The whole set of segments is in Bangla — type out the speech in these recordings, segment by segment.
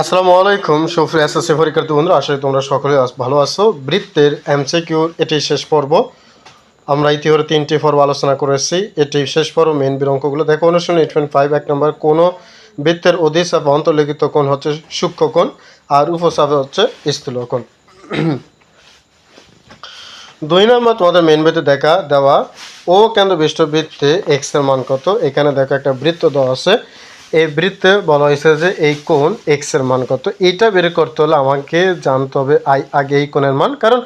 আসসালামু আলাইকুম সুফরি এসএসসি পরীক্ষার্থী বন্ধুরা, আশা করি তোমরা সকলে ভালো আছো। বৃত্তের এমসিকিউ এটি শেষ পর্ব। আমরা ইতিহারে তিনটি পর্ব আলোচনা করেছি। এটি শেষ পর্ব মেন বীর অঙ্কগুলো দেখো। অনুশীলন এইট পয়েন্ট ফাইভ এক নম্বর, কোনো বৃত্তের অধিচাপ অন্তর্লিখিত কোণ হচ্ছে সূক্ষ্ম কোণ, আর উপচাপে হচ্ছে স্থূল কোণ। দুই নম্বর, তোমাদের মেন বৃত্তে দেখা দেওয়া। ও কেন্দ্র বিষ্ট বৃত্তে এক্সের মান কত? এখানে দেখো একটা বৃত্ত দেওয়া আছে। এই বৃত্তে বলা হয়েছে যে এই কোণ এক্সের মান কত? এটা বের করতে হলে আমাকে জানতে হবে আই- আগে এই কোণের মান, কারণ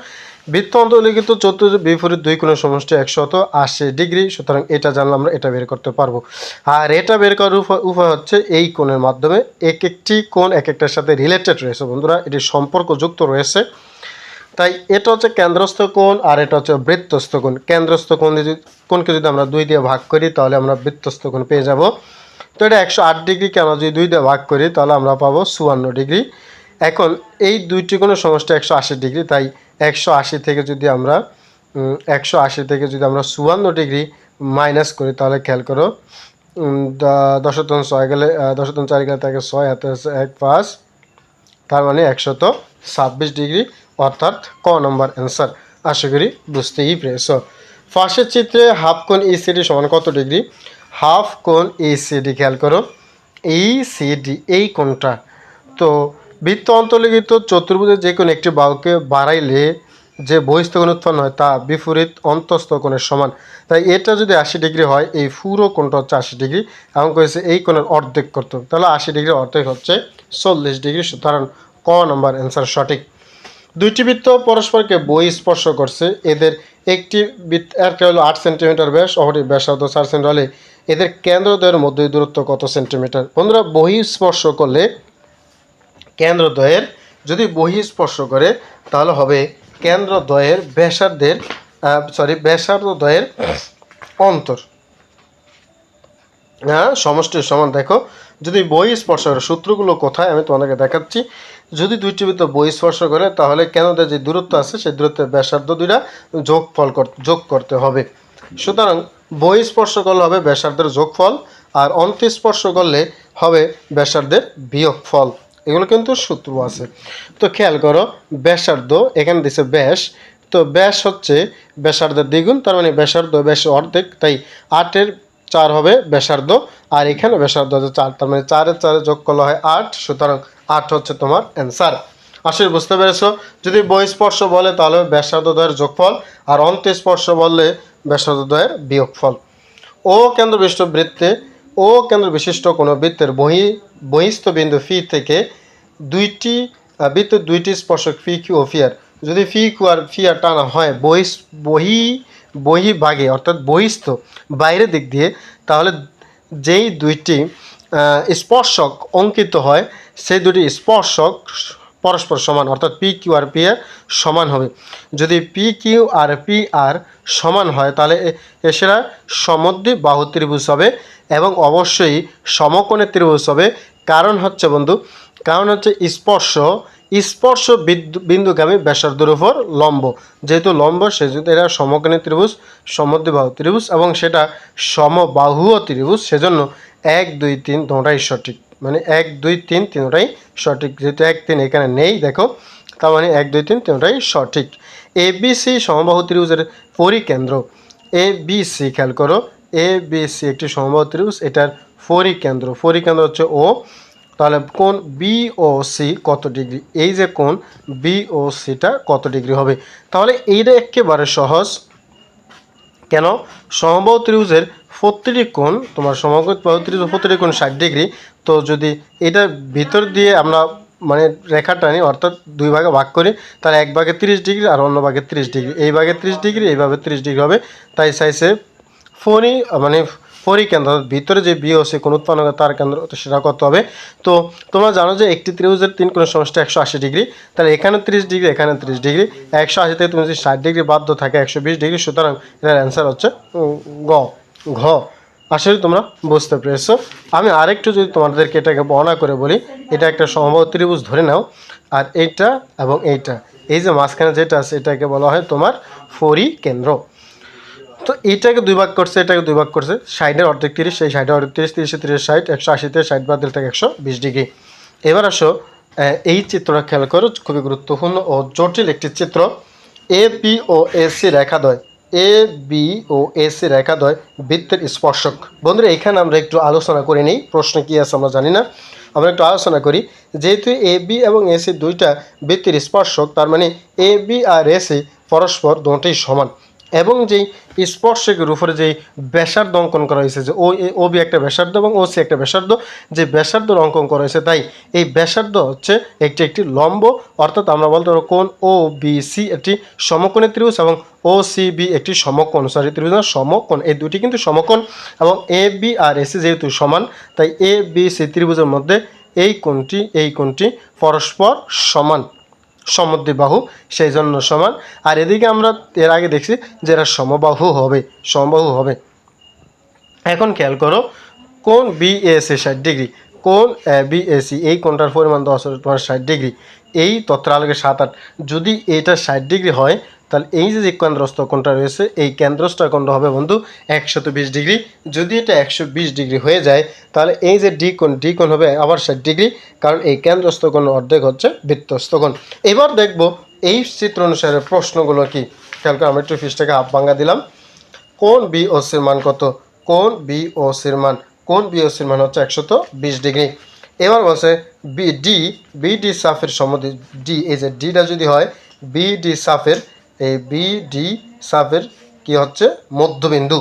বৃত্ত অন্তর্লিখিত চতুর্থ বিপরীত দুই কোণের সমষ্টি একশত আশি ডিগ্রি, সুতরাং এটা জানলে আমরা এটা বের করতে পারব। আর এটা বের করার উপায় উপায় হচ্ছে এই কোণের মাধ্যমে এক একটি কোণ এক একটার সাথে রিলেটেড রয়েছে বন্ধুরা, এটি সম্পর্কযুক্ত রয়েছে। তাই এটা হচ্ছে কেন্দ্রস্থ কোণ আর এটা হচ্ছে বৃত্তস্থ কোণ। কেন্দ্রস্থ কোণ যদি কোণকে যদি আমরা দুই দিয়ে ভাগ করি, তাহলে আমরা বৃত্তস্থ কোণ পেয়ে যাব। তো এটা একশো আট ডিগ্রিকে আমরা যদি দুই দিয়ে ভাগ করি, তাহলে আমরা পাবো চুয়ান্ন ডিগ্রি। এখন এই দুইটি কোনো সমষ্টি একশো আশি ডিগ্রি, তাই একশো আশি থেকে যদি আমরা একশো আশি থেকে যদি আমরা চুয়ান্ন ডিগ্রি মাইনাস করি, তাহলে খেয়াল করো দশতন ছয় গেলে দশতন চার গেলে থাকে ছয় হাতে এক পাঁচ, তার মানে একশত ছাব্বিশ ডিগ্রি, অর্থাৎ ক নম্বর অ্যান্সার। আশা করি বুঝতেই পেরেছ। ফার্স্টের চিত্রে হাফ কোণ ইসিডি সমান কত ডিগ্রি? হাফ কোণ ইসিডি খেয়াল করো। এই সিডি এই কোণটা। তো বৃত্ত অন্তর্লিখিত চতুর্ভুজের যে কোনো একটি বাহুকে বাড়াইলে যে বহিস্থ কোণ উৎপন্ন হয়, তা বিপরীত অন্তস্থ কোণের সমান। তাই এটা যদি আশি ডিগ্রি হয়, এই পুরো কোণটা হচ্ছে আশি ডিগ্রি। এমন করেছে এই কোণের অর্ধেক করতে। তাহলে আশি ডিগ্রি অর্ধেক হচ্ছে চল্লিশ ডিগ্রি। সুতরাং ক নম্বর অ্যান্সার সঠিক। দুইটি বৃত্ত পরস্পরকে বই স্পর্শ করছে। এদের একটি বৃত্ত একটা হলো আট সেন্টিমিটার ব্যাস, অপরটি ব্যাসার্ধ চার সেন্টিমিটার হলে এদের কেন্দ্রদ্বয়ের মধ্যে দূরত্ব কত সেন্টিমিটার? বন্ধুরা, বহি স্পর্শ করলে কেন্দ্রদ্বয়ের, যদি বহি স্পর্শ করে, তাহলে হবে কেন্দ্রদ্বয়ের ব্যাসার্ধের সরি ব্যাসার্ধদ্বয়ের অন্তর। হ্যাঁ সমষ্টির সমান। দেখো, যদি বই স্পর্শ করে সূত্রগুলো কোথায়, আমি তোমাদেরকে দেখাচ্ছি। যদি দুইটি বৃত্ত বই স্পর্শ করে, তাহলে কেন্দ্রের যে দূরত্ব আছে, সেই দূরত্বের ব্যাসার্ধ দুইটা যোগফল যোগ করতে হবে। সুতরাং, বই স্পর্শ করলে হবে ব্যাসার্ধের যোগফল, আর অন্ত্যস্পর্শ করলে হবে ব্যাসার্ধের বিয়োগফল। এগুলো কিন্তু সূত্র আছে। তো খেয়াল করো, ব্যাসার্ধ এখানে দিছে ব্যাস। তো ব্যাস হচ্ছে ব্যাসার্ধের দ্বিগুণ, তার মানে ব্যাসার্ধ ব্যাস অর্ধেক, তাই আটের চার হবে ব্যাসার্ধ, আর এখানে ব্যাসার্ধ হচ্ছে চার, তার মানে চারের চারে যোগ করলে হয় আট, সুতরাং আট হচ্ছে তোমার অ্যান্সার আসলে বুঝতে পেরেছ? যদি বহিস্পর্শ বলে, তাহলে ব্যাসার্ধ দ্বয়ের যোগফল, আর অন্তঃস্পর্শ বললে ব্যাসার্ধ দ্বয়ের বিয়োগফল। ও কেন্দ্র বিশিষ্ট বৃত্তে, ও কেন্দ্র বিশিষ্ট কোনো বৃত্তের বহি, বহিস্থ বিন্দু ফি থেকে দুইটি বৃত্তের দুইটি স্পর্শক ফি কিউ ও ফিয়ার যদি ফি কিউ আর ফিয়ার টানা হয়, বহিস, বহি বহি ভাগে, অর্থাৎ বহিস্থ বাইরের দিক দিয়ে, তাহলে যেই দুইটি স্পর্শক অঙ্কিত হয়, সেই দুটি স্পর্শক পরস্পর সমান, অর্থাৎ পি কিউ আর পি আর সমান হবে। যদি পি কিউ আর পি আর সমান হয়, তাহলে এছাড়া সমদ্বি বাহু ত্রিভুজ হবে এবং অবশ্যই সমকোণের ত্রিভুজ হবে। কারণ হচ্ছে বন্ধু, কারণ হচ্ছে স্পর্শ স্পর্শ বিন্দুগামী ব্যাসার্ধের উপর লম্ব। যেহেতু লম্ব সেহেতু এরা সমকোণী ত্রিভুজ, সমদ্বিবাহু ত্রিভুজ এবং সেটা সমবাহুও ত্রিভুজ। সেজন্য এক, দুই, তিন দুটাই সঠিক। মানে এক, দুই, তিন তিনটাই সঠিক। যেহেতু এক, তিন এখানে নেই, দেখো। তার মানে এক, দুই, তিন তিনটাই সঠিক। এ, বি, সি সমবাহু ত্রিভুজের পরিকেন্দ্র। এ, বি, সি খেয়াল করো। এ, বি, সি একটি সমবাহু ত্রিভুজ, এটার পরিকেন্দ্র। পরিকেন্দ্র হচ্ছে ও তাহলে কোন বি ও সি কত ডিগ্রি? এই যে কোন বি ও সিটা কত ডিগ্রি হবে? তাহলে এইটা একেবারে সহজ। কেন? সমবাহু ত্রিভুজের প্রতিটি কোণ, তোমার সমবাহু প্রতিটি কোণ ষাট ডিগ্রি, তো যদি এটা ভিতর দিয়ে আমরা মানে রেখা টানি অর্থাৎ দুই ভাগে ভাগ করি, তাহলে এক ভাগে তিরিশ ডিগ্রি আর অন্য ভাগে তিরিশ ডিগ্রি। এই ভাগে তিরিশ ডিগ্রি, এইভাবে তিরিশ ডিগ্রি হবে। তাই সাইসে ফোনই মানে ফোরই কেন্দ্র, অর্থাৎ ভিতরে যে বিয়ে সে কোন উৎপন্ন তার কেন্দ্র, তো সেটা করতে হবে। তো তোমরা জানো যে একটি ত্রিভুজের তিন কোন সমষ্টি একশো আশি ডিগ্রি। তাহলে এখানে তিরিশ ডিগ্রি, এখানে তিরিশ ডিগ্রি। একশো আশি থেকে তুমি যদি ষাট ডিগ্রি বাধ্য থাকে, একশো বিশ ডিগ্রি, সুতরাং এটার অ্যান্সার হচ্ছে গ, ঘ। আসলে তোমরা বুঝতে পেরেছ। আমি আরেকটু যদি তোমাদেরকে এটাকে বর্ণনা করে বলি, এটা একটা সমবাহু ত্রিভুজ, ধরে নাও। আর এইটা এবং এইটা, এই যে মাঝখানে যেটা আছে, এটাকে বলা হয় তোমার ফরি কেন্দ্র। তো এইটাকে দুই ভাগ করছে, এটাকে দুই ভাগ করছে। ষাটের অর্ধেক তিরিশ সেই ষাটের অর্ধেক তিরিশ, তিরিশে তিরিশ, ষাট, একশো আশিতে ষাট বাদ দিলে থাকে একশো বিশ ডিগ্রি। এবার আসো এই চিত্রটা খেয়াল করো, খুবই গুরুত্বপূর্ণ ও জটিল একটি চিত্র। এ পি ও এসি রেখাদ্বয়। এ বি ও এসি রেখাদ্বয় বৃত্তের স্পর্শক। বন্ধুরা, এখানে আমরা একটু আলোচনা করে নিই, প্রশ্ন কী আছে আমরা জানি না। আমরা একটু আলোচনা করি, যেহেতু এ বি এবং এসি দুইটা বৃত্তির স্পর্শক, তার মানে এ বি আর এসি পরস্পর দুটোই সমান। এবং যেই স্পর্শকের উপরে যেই ব্যাসার্ধ অঙ্কন করা হয়েছে, যে ও ও বি একটা ব্যাসার্ধ এবং ও সি একটা ব্যাসার্ধ, যে ব্যাসার্ধর অঙ্কন করা হয়েছে, তাই এই ব্যাসার্ধ হচ্ছে একটি একটি লম্ব, অর্থাৎ আমরা বলতে পারব কোন ও বি সি একটি সমকোণের ত্রিভুজ এবং ও সি বি একটি সমকোণ সরি ত্রিভুজ সমকোণ, এই দুটি কিন্তু সমকোণ এবং এ, বি আর এসি যেহেতু সমান, তাই এ, বি, সি ত্রিভুজের মধ্যে এই কোণটি এই কোণটি পরস্পর সমান। সমদ্বিবাহু সেই জন্য সমান। আর এদিকে আমরা এর আগে দেখছি যে এরা সমবাহু হবে সমবাহু হবে। এখন খেয়াল করো কোন বিএসি ষাট ডিগ্রি কোন বিএসি এই কোনটার পরিমাণ দশ ষাট ডিগ্রি। এই তত্রালকে সাত আট। যদি এটা ষাট ডিগ্রি হয় তাহলে এই যে যে কেন্দ্রস্থ কোণটা রয়েছে, এই কেন্দ্রস্থ কোণটা হবে বন্ধু একশত বিশ ডিগ্রি। যদি এটা একশো বিশ ডিগ্রি হয়ে যায়, তাহলে এই যে ডি কোণ ডি কোণ হবে আবার ষাট ডিগ্রি, কারণ এই কেন্দ্রস্থ কোণ অর্ধেক হচ্ছে বৃত্তস্থ কোণ। এবার দেখব এই চিত্র অনুসারে প্রশ্নগুলো কি। খেয়াল করে আমরা একটু ফিসটাকে হাফ ভাঙ্গা দিলাম। কোন বি ও সির মান কত? কোন বি ও সির মান কোন বি ও সির মান হচ্ছে একশত বিশ ডিগ্রি। এবার বলছে বি ডি বি ডি সাফের সম্বন্ধে ডি, এই যে ডিটা যদি হয়, বি ডি সাফের এই বি ডি সাফের কি হচ্ছে? মধ্যবিন্দু।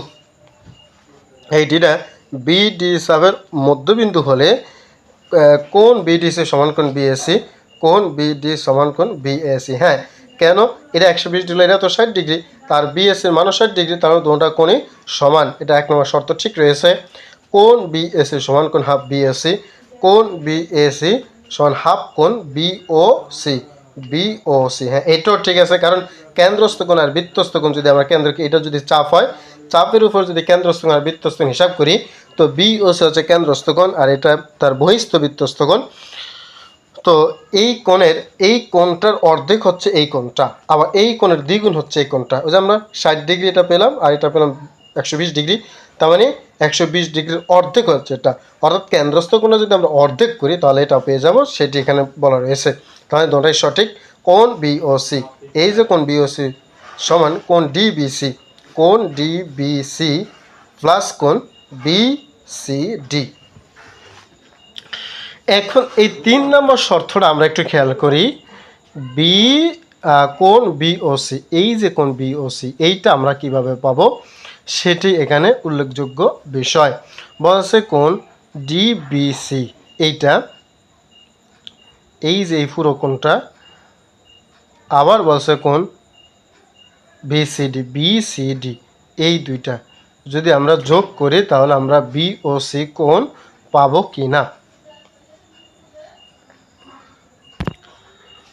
এই ডিটা বি ডি সাফের মধ্যবিন্দু হলে কোন বিডিসি সমান কোন বিএসসি কোন বিডি সমান কোন বিএসসি হ্যাঁ কেন? এটা একশো বিশ ডিগ্রি, এটা তো ষাট ডিগ্রি। তার বিএসসির মানও ষাট ডিগ্রি তার দুটা কোণই সমান। এটা এক নম্বর শর্ত ঠিক রয়েছে। কোন বিএসসি সমান কোন হাফ বিএসসি কোন বিএসসি সমান হাফ কোন বিওসি বিওসি হ্যাঁ এটাও ঠিক আছে, কারণ কেন্দ্রস্থ কোণ আর বৃত্তস্থ কোণ যদি আমরা কেন্দ্রকে, এটা যদি চাপ হয়, চাপের উপর যদি কেন্দ্রস্থ কোণ আর বৃত্তস্থ হিসাব করি, তো বিওসি হচ্ছে কেন্দ্রস্থ কোণ, আর এটা তার বহিস্থ বৃত্তস্থ কোণ। তো এই কোণের, এই কোণটার অর্ধেক হচ্ছে এই কোণটা, আবার এই কোণের দ্বিগুণ হচ্ছে এই কোণটা। ওই যে আমরা ষাট ডিগ্রি এটা পেলাম, আর এটা পেলাম একশো বিশ ডিগ্রি, তার মানে একশো বিশ ডিগ্রির অর্ধেক হচ্ছে এটা। অর্থাৎ কেন্দ্রস্থ কোণে যদি আমরা অর্ধেক করি, তাহলে এটা পেয়ে যাব, সেটি এখানে বলা রয়েছে। তাহলে দুটাই সঠিক। কোন বিওসি এই যে কোন বিওসি সমান কোন ডিবিসি কোন ডিবিসি প্লাস কোন বিসিডি এখন এই তিন নম্বর শর্তটা আমরা একটু খেয়াল করি। বি কোন বিওসি এই যে কোন বিওসি এইটা আমরা কীভাবে পাবো? সেটি এখানে উল্লেখযোগ্য বিষয়। বলছে কোন ডিবিসি এইটা এই যে এই পুরো কোনটা আবার বলছে কোন বিসিডি বিসিডি এই দুইটা। যদি আমরা যোগ করি, তাহলে আমরা বি ও সি কোন পাবো কি না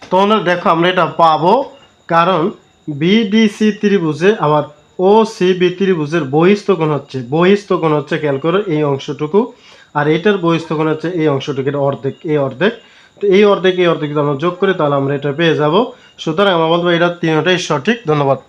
তোমরা দেখো, আমরা এটা পাবো কারণ বিডিসি ত্রিভুজে আবার ও সিবি ত্রিভুজের বহিস্থ কোণ হচ্ছে। বহিস্থ কোণ হচ্ছে, খেয়াল করো, এই অংশটুকু। আর এটার বহিস্থ কোণ হচ্ছে এই অংশটুকু, এটা অর্ধেক, এই অর্ধেক। তো এই অর্ধেক এই অর্ধেক যোগ করে, তাহলে আমরা এটা পেয়ে যাব। সুতরাং আমরা বলব এটা তিনটাই সঠিক। ধন্যবাদ।